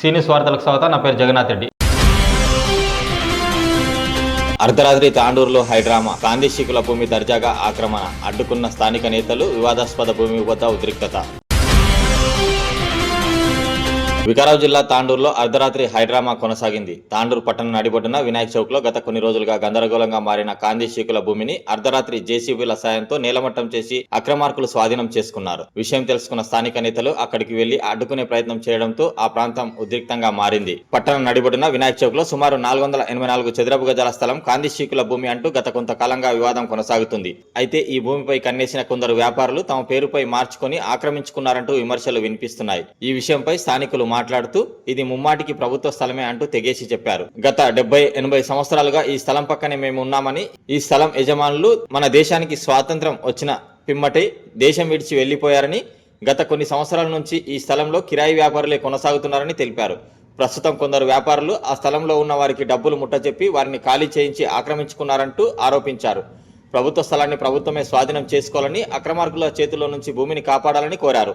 సీనియస్ వార్తలకు స్వాగతం నా పేరు జగన్నాథ్ రెడ్డి. అర్ధరాత్రి తాండూరులో హైడ్రామా గాంధీశికుల భూమి దర్జాగా ఆక్రమణ. అడ్డుకున్న స్థానిక నేతలు వివాదాస్పద భూమి వద్ద ఉద్రిక్తత. వికారాబాద్ జిల్లా తాండూరులో అర్ధరాత్రి హైడ్రామా కొనసాగింది. తాండూరు పట్టణ నడిబొడ్డున వినాయక చౌక్లో గత కొన్ని రోజులుగా గందరగోళంగా మారిన గాంధీశికుల భూమిని అర్ధరాత్రి జేసీబీల సాయంతో నేలమట్టం చేసి అక్రమార్కులు స్వాధీనం చేసుకున్నారు. విషయం తెలుసుకున్న స్థానిక నేతలు అక్కడికి వెళ్ళి అడ్డుకునే ప్రయత్నం చేయడంతో ఆ ప్రాంతం ఉద్రిక్తంగా మారింది. పట్టణ నడిబొడ్డున వినాయక చౌక్లో సుమారు నాలుగు వందల ఎనభై నాలుగు చదరపు గజాల స్థలం గాంధీశికుల భూమి అంటూ గత కొంతకాలంగా వివాదం కొనసాగుతుంది. అయితే ఈ భూమిపై కన్నేసిన కొందరు వ్యాపారులు తమ పేరుపై మార్చుకొని ఆక్రమించుకున్నారంటూ విమర్శలు వినిపిస్తున్నాయి. ఈ విషయంపై స్థానికులు మాట్లాడుతూ ఇది ముమ్మాటికి ప్రభుత్వ స్థలమే అంటూ తెగేసి చెప్పారు. గత డెబ్బై ఎనభై సంవత్సరాలుగా ఈ స్థలం పక్కనే మేము ఉన్నామని ఈ స్థలం యజమానులు మన దేశానికి స్వాతంత్రం వచ్చిన పిమ్మటే దేశం విడిచి వెళ్ళిపోయారని గత కొన్ని సంవత్సరాల నుంచి ఈ స్థలంలో కిరాయి వ్యాపారులే కొనసాగుతున్నారని తెలిపారు. ప్రస్తుతం కొందరు వ్యాపారులు ఆ స్థలంలో ఉన్న వారికి డబ్బులు ముట్టచెప్పి వారిని ఖాళీ చేయించి ఆక్రమించుకున్నారంటూ ఆరోపించారు. ప్రభుత్వ స్థలాన్ని ప్రభుత్వమే స్వాధీనం చేసుకోవాలని అక్రమార్కుల చేతుల్లో నుంచి భూమిని కాపాడాలని కోరారు.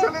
चले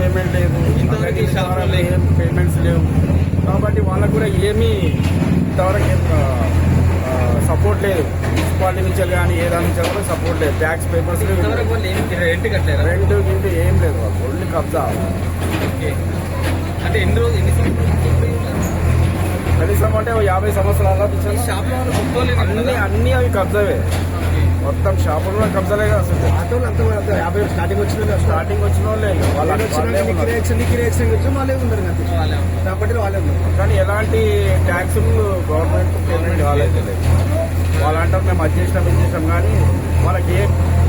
పేమెంట్ లేదు ఇంతవరకు షాపులో ఏం పేమెంట్స్ లేవు. కాబట్టి వాళ్ళకు కూడా ఏమీ ఇంతవరకు ఏం సపోర్ట్ లేదు. మున్సిపాలిటీ నుంచి కానీ ఏ దాని నుంచి కూడా సపోర్ట్ లేదు. ట్యాక్స్ పేపర్స్ రెంట్ కట్టారా రెంట్ గింటు ఏం లేదు వాళ్ళు. ఓన్లీ కబ్జా. ఓకే. అంటే ఎన్ని రోజులు ఎన్ని కనీసం అంటే యాభై సంవత్సరాల అన్ని అన్ని అవి కబ్జావే. మొత్తం షాపులు కూడా కబ్జాలే కదా అసలు. ఆటోలు అంతా యాభై స్టార్టింగ్ వచ్చిన స్టార్టింగ్ వచ్చిన వాళ్ళే వాళ్ళ. రియాక్షన్ వచ్చి వాళ్ళే ఉన్నారు కాబట్టి వాళ్ళే ఉన్నారు. కానీ ఎలాంటి ట్యాక్సులు గవర్నమెంట్ పేమెంట్ కాలేదు వాళ్ళు అంటారు మేము అది చేసినాం ఇది చేసినాం. కానీ వాళ్ళకి ఏ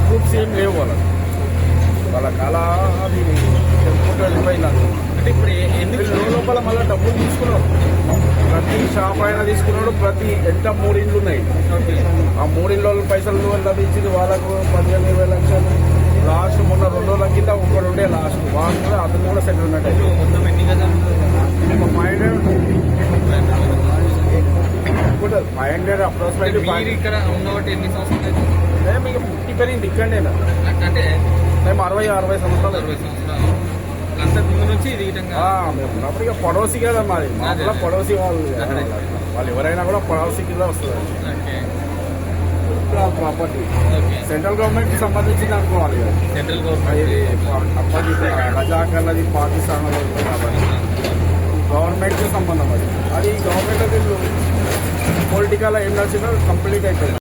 ప్రూఫ్స్ ఏం లేవు వాళ్ళకి. వాళ్ళకి అలా అది చెప్పుకుంటూ వెళ్ళిపోయినారు అంటే ఇప్పుడు వీళ్ళు లోపల మళ్ళీ డబ్బులు తీసుకున్నారు. ప్రతి షాప్ అయినా తీసుకున్నాడు ప్రతి ఎంత మూడు ఇండ్లు ఉన్నాయి. మూడిళ్ళ పైసలు లభించింది వాళ్ళకు పదిహేను ఇరవై లక్షలు. లాస్ట్ మొన్న రెండు రోజుల కింద ఒకడు ఉండే లాస్ట్. వాళ్ళు కూడా అతను కూడా సెటిల్మెంట్ అయింది మొత్తం ఎన్ని గజాలు five hundred five hundred approximately మీరు ఫైవ్ ఇక్కడ ఉన్నవాటి ఎన్ని సంవత్సరాలు అయితే? మీకు పుట్టి పెరిగింది ఇక్కడేనా అంటే మేము అరవై అరవై సంవత్సరాలు. అరవై సంవత్సరాలు. ఉన్నప్పుడు ఇక పడోసి కదా మాది. మా. పడోసి వాళ్ళు. వాళ్ళు ఎవరైనా కూడా పడోసి కింద వస్తుంది ప్రాపర్టీ సెంట్రల్ గవర్నమెంట్కి సంబంధించింది అనుకోవాలి కదా. సెంట్రల్ గవర్నమెంట్ రజాకర్లది పాకిస్తాన్ గవర్నమెంట్కి సంబంధం అది. అది గవర్నమెంట్ పొలిటికల్ ఏం నచ్చిందో కంప్లీట్ అయిపోయింది.